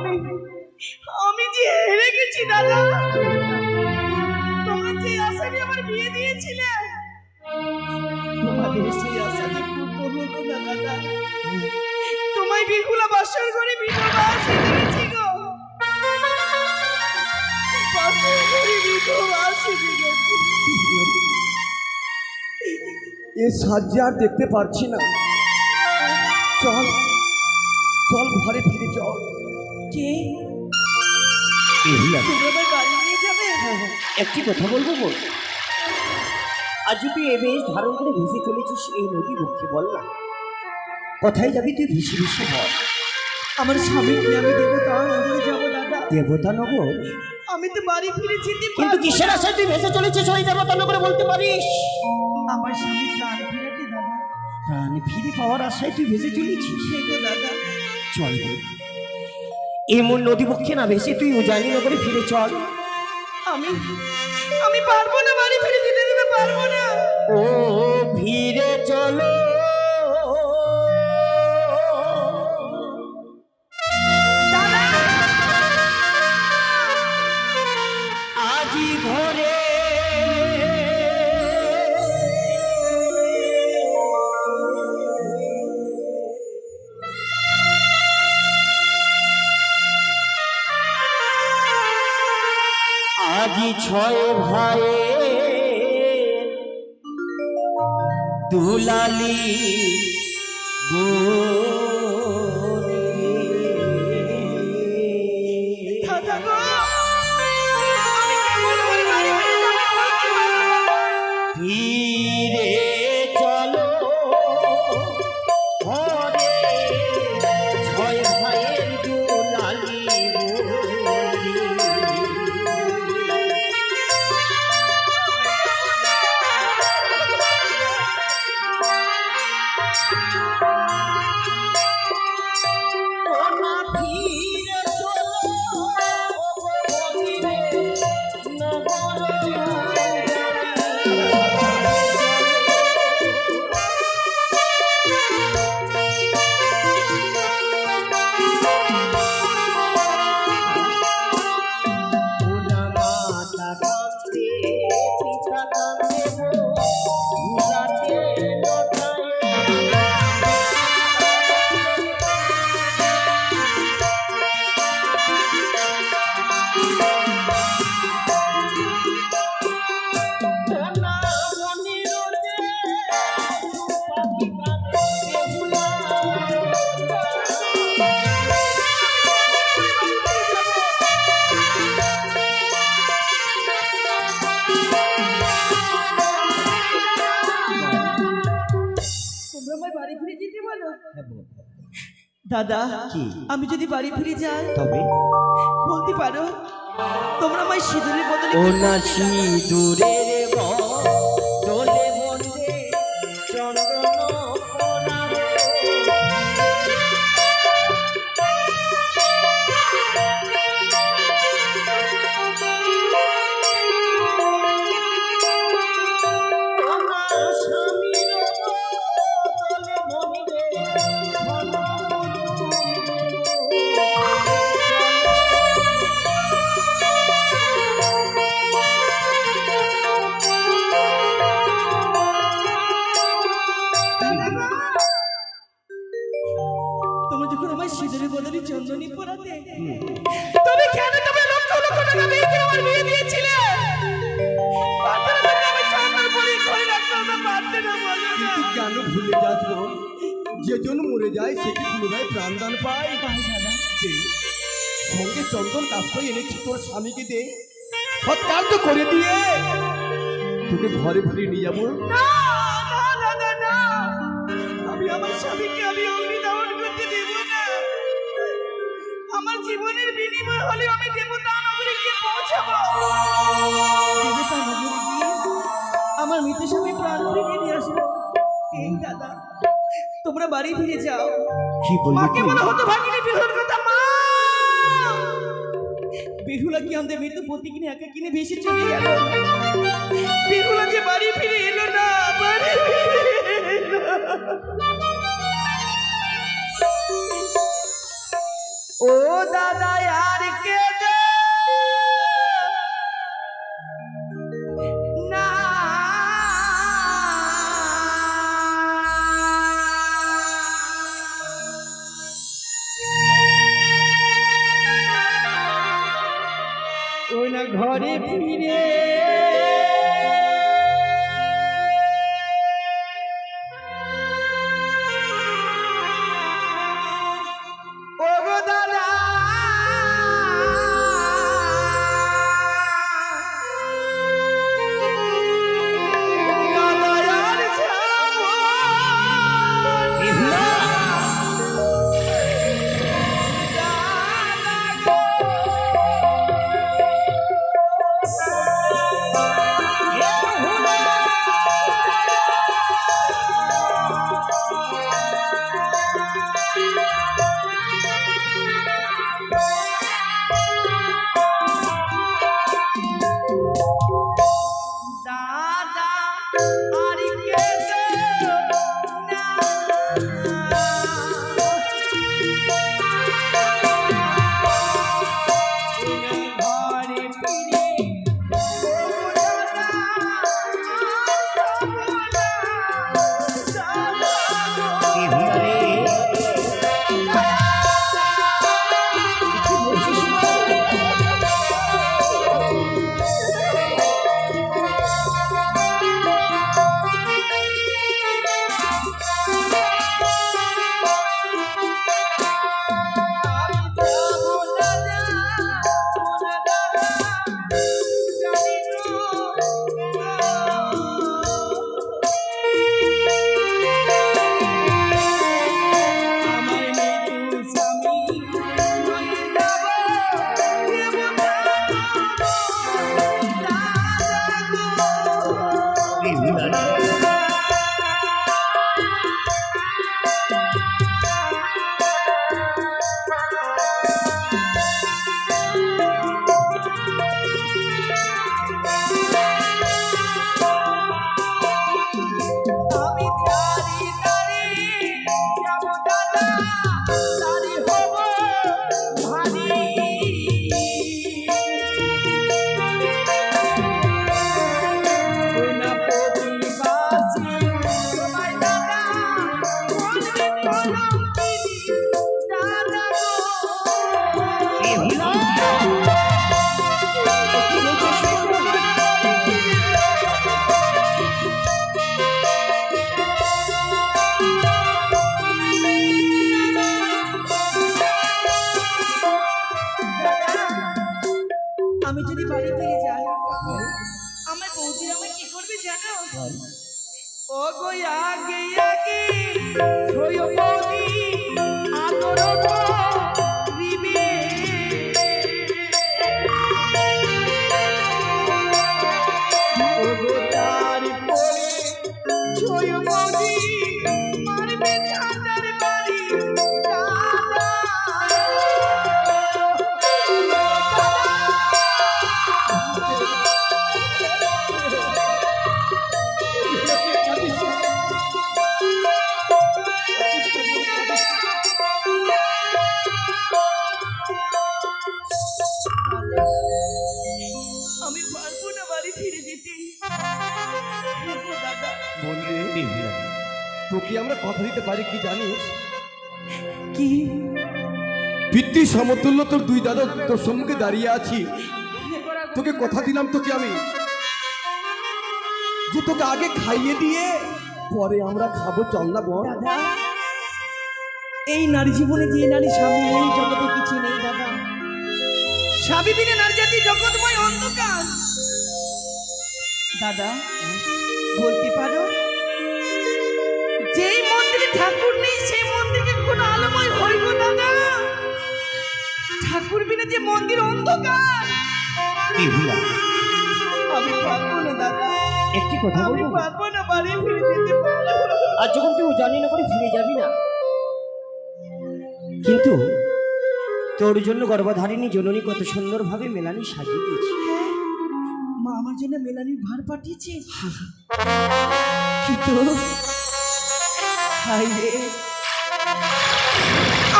আমি আমি যে হেরে গেছি, দাদা। যে আমার বিয়ে দিয়েছিলে। তোমাদের সেই তোমায় বিহুলা বাসর করে বিধবা গো। আর দেখতে পারছি না। চল চল ঘরে ফিরে চল। কে? নিয়ে যাবে? একটি কথা বলব বল? আজ তুই এ বেশ ধারণ করে ভেসে চলেছিস এই নদী বক্ষে বল না। কোথায় যাবি তুই ভেসে ভেসে বল? আমার স্বামী নিয়ে আমি দেবতা নগরে যাব দাদা। দেবতা নগর? আমি তো বাড়ি ফিরে যেতে কিন্তু কিসের। আশায় তুই ভেসে চলেছিস ওই দেবতা নগরে বলতে পারিস? আমার স্বামী প্রাণ ফিরাতে দাদা। প্রাণ ফিরে পাওয়ার আশায় তুই ভেসে চলেছিস? দাদা। চল। এমন নদী পক্ষে না ভেসে তুই উজানি নগরে ফিরে চল। আমি আমি পারব না বাড়ি ফিরে যেতে দিতে পারব না। ও ফিরে চলো। আজি ছয় ভাই দুলালি বোনে। দাদা গো দাদা কি? আমি যদি বাড়ি ফিরে যাই তবে বলতে পারো তোমরা আমায় সিঁদুরের বদলে ও না সিঁদুরের দোলে তবে কেন তোমরা লক্ষ লক্ষ টাকা ব্যয় করে আমার বিয়ে দিয়েছিলে? কেন ভুলে যাস যেজন মরে যায় সে কি পুনরায় প্রাণদান পায়। সঙ্গে চন্দন কাজ করে এনেছি তোর স্বামীকে দে। সৎকার তো করে দিয়ে। তোকে ঘরে ফিরে নিয়ে যাব। না না না না না। আমি আমার স্বামীকে আমি জীবনের বিনিময় হলে আমি দেবতা নগরে গিয়ে পৌঁছাবো। দেবতা নগরে গিয়ে আমার মৃত স্বামী প্রাণ ফিরিয়ে নিয়ে আসব। এই দাদা তোমরা বাড়ি ফিরে যাও। কি বললি মাকে বলো হতো ভাগিনী বিহুর কথা মা! বিহুলা কি আমাদের মৃত পতি কিনে একা কিনে ভেসে চলে গেল? বিহুলা যে বাড়ি ফিরে এলো না বাড়ি ফিরে এলো ও দাদা আর কে না ঘরে ফিরে আমি যদি বাড়ি ফিরে যাই আমার বৌদি আমার কি করবে জানো? ও গো আগে আগে বৌদি। কথা কি জানিস? কি? পিতৃ সমতুল্য তোর দুই দাদা তোর সম্মুখে দাঁড়িয়ে আছি। তোকে কথা দিলাম তোকে আমি? যে তোকে আগে খাইয়ে দিয়ে পরে আমরা খাব, চল না বল। এই নারী জীবনে যে নারী স্বামী নেই, জগতে কিছু নেই, দাদা। স্বামী বিনে নারী জাতি জগৎময় অন্ধকার। দাদা, বলতে পারো? ঠাকুর নেই সেই মন্দিরকে কোনো আলোময় হইব দাদা ঠাকুর বিনে যে মন্দির অন্ধকার। আমি পারব না দাদা। একটি কথা আমি বলব? পারব না বাড়ি ফিরে যেতে পারব না। আর যখন তুই জানি না করে ফিরে যাবি না কিন্তু তোর জন্য গর্ভধারিণী জননী কত সুন্দরভাবে মেলানি সাজিয়ে দিয়েছে। মা আমার জন্য মেলানির ভার পাঠিয়েছে। কিন্তু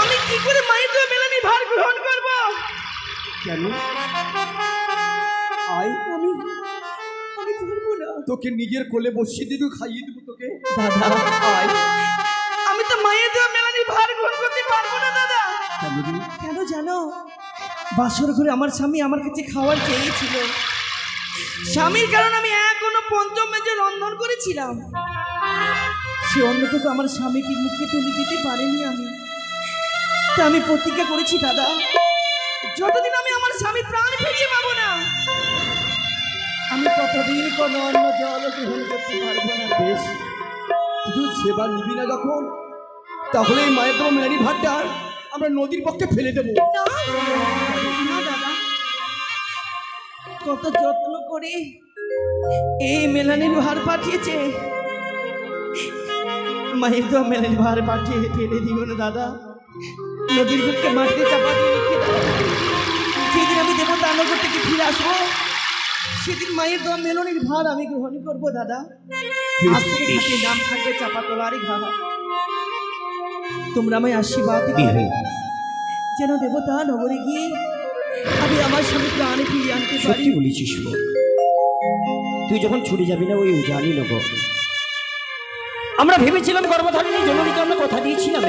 আমি কি করে মায়ের তো মেলানি ভার গ্রহণ করব? কেন? আয় আমি আমি পারব না। তোকে নিজের কোলে বসিয়ে দিয়ে খাইয়ে দেবো তোকে। দাদা আয়। আমি তো মায়ের দেওয়া মেলানি ভার গ্রহণ করতে পারব না দাদা? কেন জানো? বাসর ঘরে আমার স্বামী আমার কাছে খাওয়ার চেয়েছিল। স্বামীর কারণ আমি এখনও পঞ্চম মেজে রন্ধন করেছিলাম। সে অন্যটুকু আমার স্বামীকে মুখে তুলে দিতে পারিনি আমি। তা আমি প্রতিজ্ঞা করেছি দাদা। যতদিন আমি আমার স্বামী প্রাণ ফিরিয়ে পাবো না আমি ততদিন কোনো অন্য জল গ্রহণ করতে পারব না। বেশ তুই সেবা নিবি না যখন তাহলে এই মায়ের তোমার মেলারি ভাতটা আমরা নদীর পক্ষে ফেলে দেবো। না দাদা। কত যত্ন করে এই মেলানির ভার পাঠিয়েছে। মায়ের তো মেলানির ভার পাঠিয়ে ফেলে দিও না দাদা। নদীর বুককে মাটিতে চাপা দিয়ে রেখে যেদিন আমি দেবতা নগর থেকে ফিরে আসব। সেদিন মায়ের দোয়া মেলনির ভার আমি গ্রহণ করব দাদা। আজ থেকে নাম থাকবে চাপা তোলারই ঘর তোমরা আমায় আশীর্বাদ দিবে যেন দেবতা নগরে গিয়ে আমি আমার স্বামী প্রাণে ফিরিয়ে আনতে পারি। বলেছিস তুই যখন ছুটে যাবি না ওই উজানি নগর আমরা ভেবেছিলাম গর্ভধারিণী জননীকে আমরা কথা দিয়েছিলাম।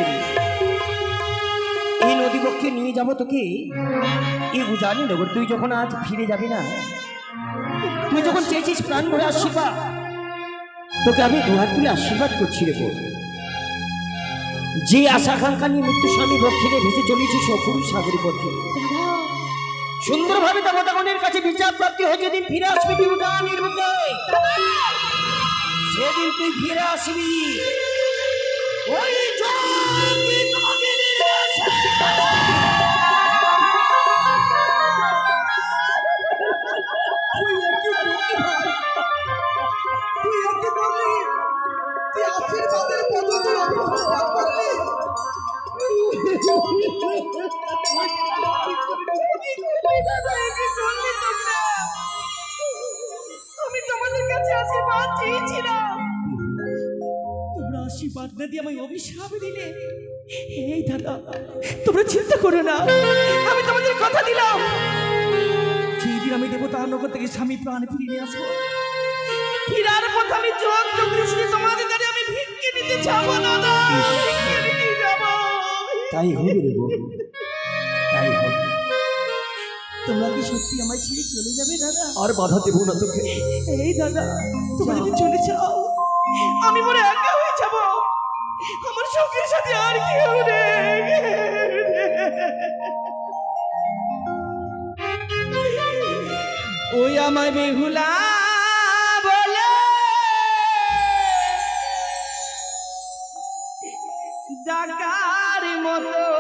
এই নদী পক্ষে নিয়ে যাব তোকে এই উজানি নগর, তুই যখন আজ ফিরে যাবি না, তুই যখন চেয়েছিস প্রাণ ভরে আশীর্বাদ, তোকে আমি দুহাত তুলে আশীর্বাদ করছি রে। যে আশা আকাঙ্ক্ষা নিয়ে মৃত্যু স্বামী বক্ষিণে ভেসে চলেছি সকুল সাগরী পথে সুন্দরভাবে দেবতাগণের কাছে বিচার প্রাপ্তি হয়ে যেদিন ফিরে আসবে বুকে সেদিন তুই ফিরে আসবি ওই জঙ্গি করো না। আমি তোমাদের কথা দিলাম। যেদিন আমি দেবতা নগর থেকে স্বামী প্রাণ ফিরিয়ে নিয়ে আসব ফিরার পথ আমি চোখ চোখ তোমাদের আমি ভিক্ষে নিতে যাব না তাই হবে রে তাই হবে। তোমরা কি সত্যি আমায় ছেড়ে চলে যাবে দাদা? আর বাধা দেবো না তোকে। এই দাদা তুমি যদি চলে যাও আমি মনে একা হয়ে যাব। আমার সঙ্গের সাথে আর কেউ নেই। ওই আমার বেহুলা বলে। ডাকার মতো